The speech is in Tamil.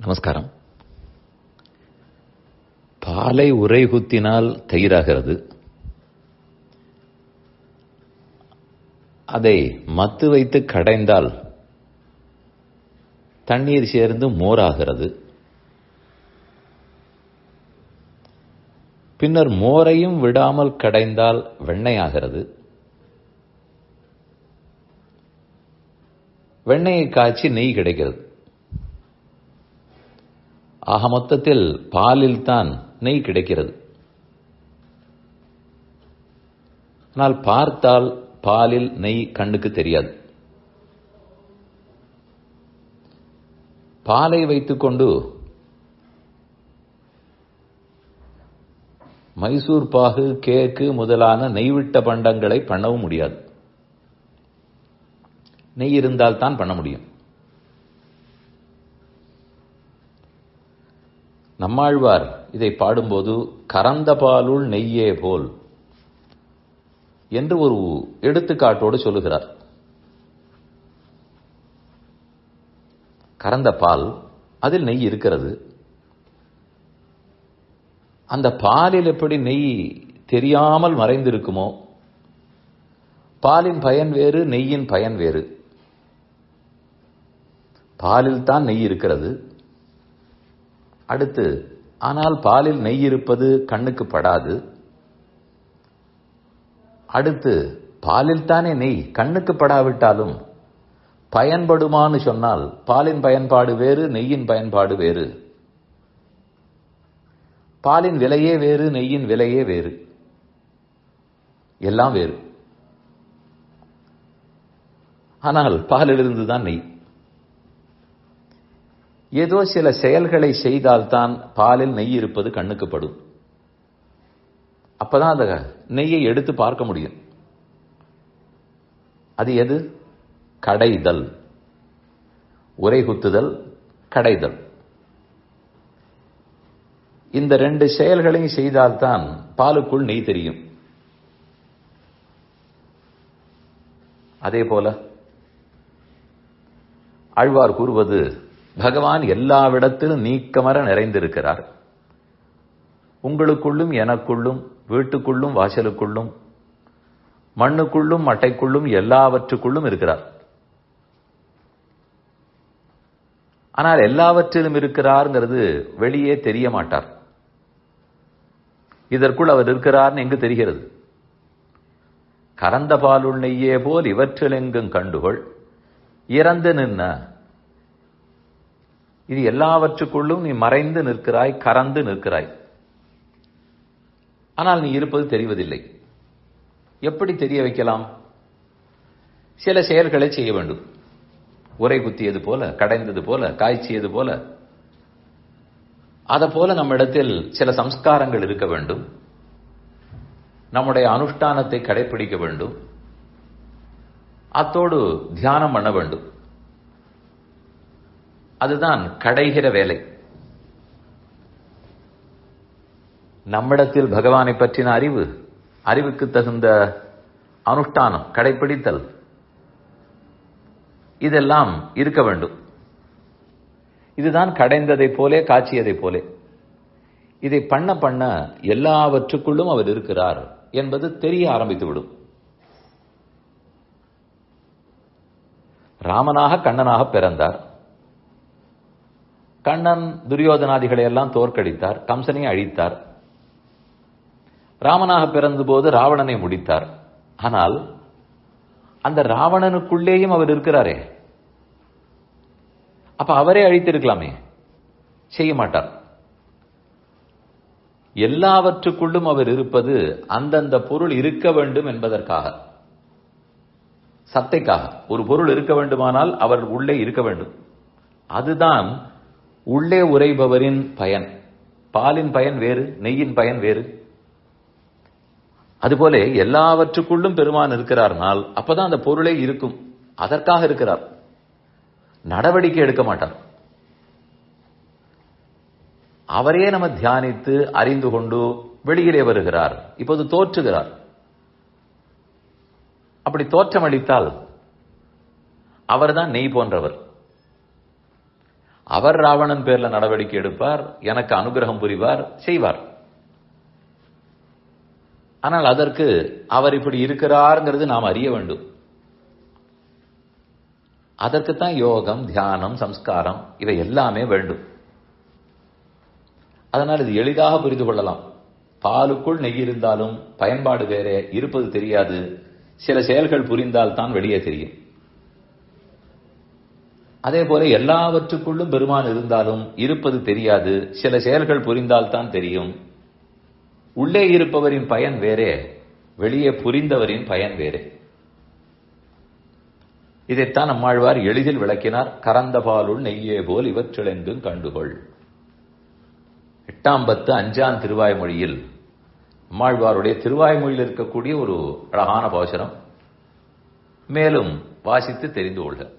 நமஸ்காரம். பாலை உரை குத்தினால் தயிராகிறது. அதை மத்து வைத்து கடைந்தால் தண்ணீர் சேர்ந்து மோராகிறது. பின்னர் மோரையும் விடாமல் கடைந்தால் வெண்ணெயாகிறது வெண்ணெயை காய்ச்சி நெய் கிடைக்கிறது. ஆக மொத்தத்தில் பாலில் தான் நெய் கிடைக்கிறது. ஆனால் பார்த்தால் பாலில் நெய் கண்ணுக்கு தெரியாது. பாலை வைத்துக்கொண்டு மைசூர் பாகு கேக்கு முதலான நெய்விட்ட பண்டங்களை பண்ணவும் முடியாது. நெய் இருந்தால் தான் பண்ண முடியும். நம்மாழ்வார் இதை பாடும்போது கறந்த பாலுள் நெய்யே போல் என்று ஒரு எடுத்துக்காட்டோடு சொல்லுகிறார். கறந்த பால் அதில் நெய் இருக்கிறது. அந்த பாலில் எப்படி நெய் தெரியாமல் மறைந்திருக்குமோ பாலின் பயன் வேறு நெய்யின் பயன் வேறு. பாலில் தான் நெய் இருக்கிறது. அடுத்து ஆனால் பாலில் நெய் இருப்பது கண்ணுக்கு படாது. அடுத்து பாலில் தானே நெய் கண்ணுக்கு படாவிட்டாலும் பயன்படுமான்னு சொன்னால் பாலின் பயன்பாடு வேறு நெய்யின் பயன்பாடு வேறு. பாலின் விலையே வேறு நெய்யின் விலையே வேறு. எல்லாம் வேறு. ஆனால் பாலிலிருந்து தான் நெய். ஏதோ சில செயல்களை செய்தால்தான் பாலில் நெய் இருப்பது கண்ணுக்கு படும் அப்பதான் அந்த நெய்யை எடுத்து பார்க்க முடியும். அது எது? கடைதல். உரை குத்துதல் கடைதல். இந்த ரெண்டு செயல்களையும் செய்தால்தான் பாலுக்குள் நெய் தெரியும். அதே போல ஆழ்வார் கூறுவது பகவான் எல்லாவிடத்திலும் நீக்கமர நிறைந்திருக்கிறார். உங்களுக்குள்ளும் எனக்குள்ளும் வீட்டுக்குள்ளும் வாசலுக்குள்ளும் மண்ணுக்குள்ளும் மட்டைக்குள்ளும் எல்லாவற்றுக்குள்ளும் இருக்கிறார். ஆனால் எல்லாவற்றிலும் இருக்கிறார்ங்கிறது வெளியே தெரிய மாட்டார். இதற்குள் அவர் இருக்கிறார்னு எங்கு தெரிகிறது? கறந்த பாலுள் நெய்யே போல் இவற்றில் எங்கும் கண்டுகொள் இறந்து நின்ன இது எல்லாவற்றுக்குள்ளும் நீ மறைந்து நிற்கிறாய் கறந்து நிற்கிறாய். ஆனால் நீ இருப்பது தெரிவதில்லை. எப்படி தெரிய வைக்கலாம்? சில செயல்களை செய்ய வேண்டும். உரை குத்தியது போல கடைந்தது போல காய்ச்சியது போல. அதை போல நம்மிடத்தில் சில சம்ஸ்காரங்கள் இருக்க வேண்டும். நம்முடைய அனுஷ்டானத்தை கடைபிடிக்க வேண்டும். அத்தோடு தியானம் பண்ண வேண்டும். அதுதான் கடைகிற வேலை. நம்மிடத்தில் பகவானை பற்றின அறிவு அறிவுக்கு தகுந்த அனுஷ்டானம் கடைபிடித்தல் இதெல்லாம் இருக்க வேண்டும். இதுதான் கடைந்ததை போலே காட்சியதை போலே. இதை பண்ண பண்ண எல்லாவற்றுக்குள்ளும் அவர் இருக்கிறார் என்பது தெரிய ஆரம்பித்துவிடும். ராமனாக கண்ணனாக பிறந்தார். கண்ணன் துரியோதனாதிகளை எல்லாம் தோற்கடித்தார் கம்சனை அழித்தார். ராமனாக பிறந்தபோது ராவணனை முடித்தார். ஆனால் அந்த ராவணனுக்குள்ளேயும் அவர் இருக்கிறாரே. அப்ப அவரே அழித்திருக்கலாமே. செய்ய மாட்டார். எல்லாவற்றுக்குள்ளும் அவர் இருப்பது அந்தந்த பொருள் இருக்க வேண்டும் என்பதற்காக. சத்தைக்காக. ஒரு பொருள் இருக்க வேண்டுமானால் அவர் உள்ளே இருக்க வேண்டும். அதுதான் உள்ளே உரைபவரின் பயன். பாலின் பயன் வேறு நெய்யின் பயன் வேறு. அதுபோல எல்லாவற்றுக்குள்ளும் பெருமான் இருக்கிறார்னால் அப்பதான் அந்த பொருளே இருக்கும். அதற்காக இருக்கிறார். நடவடிக்கை எடுக்க மாட்டார். அவரே நம்ம தியானித்து அறிந்து கொண்டு வெளியிலே வருகிறார். இப்போது தோற்றுகிறார். அப்படி தோற்றமளித்தால் அவர்தான் நெய் போன்றவர். அவர் ராவணன் பேர்ல நடவடிக்கை எடுப்பார் எனக்கு அனுகிரகம் புரிவார் செய்வார். ஆனால் அதற்கு அவர் இப்படி இருக்கிறார்ங்கிறது நாம் அறிய வேண்டும். அதற்குத்தான் யோகம் தியானம் சம்ஸ்காரம் இவை எல்லாமே வேண்டும். அதனால் இது எளிதாக புரிந்து கொள்ளலாம். பாலுக்குள் நெய் இருந்தாலும் பயன்பாடு வேற இருப்பது தெரியாது. சில செயல்கள் புரிந்தால் தான் வெளியே தெரியும். அதே போல எல்லாவற்றுக்குள்ளும் பெருமான் இருந்தாலும் இருப்பது தெரியாது. சில செயல்கள் புரிந்தால்தான் தெரியும். உள்ளே இருப்பவரின் பயன் வேறே வெளியே புரிந்தவரின் பயன் வேறே. இதைத்தான் நம்மாழ்வார் எளிதில் விளக்கினார். கறந்த பாலுள் நெய்யே போல் இவற்றிலெங்கும் கண்டுகொள். எட்டாம் பத்து அஞ்சாம் திருவாய்மொழியில் நம்மாழ்வாருடைய திருவாய்மொழியில் இருக்கக்கூடிய ஒரு அழகான பாசனம் மேலும் வாசித்து தெரிந்து கொள்க.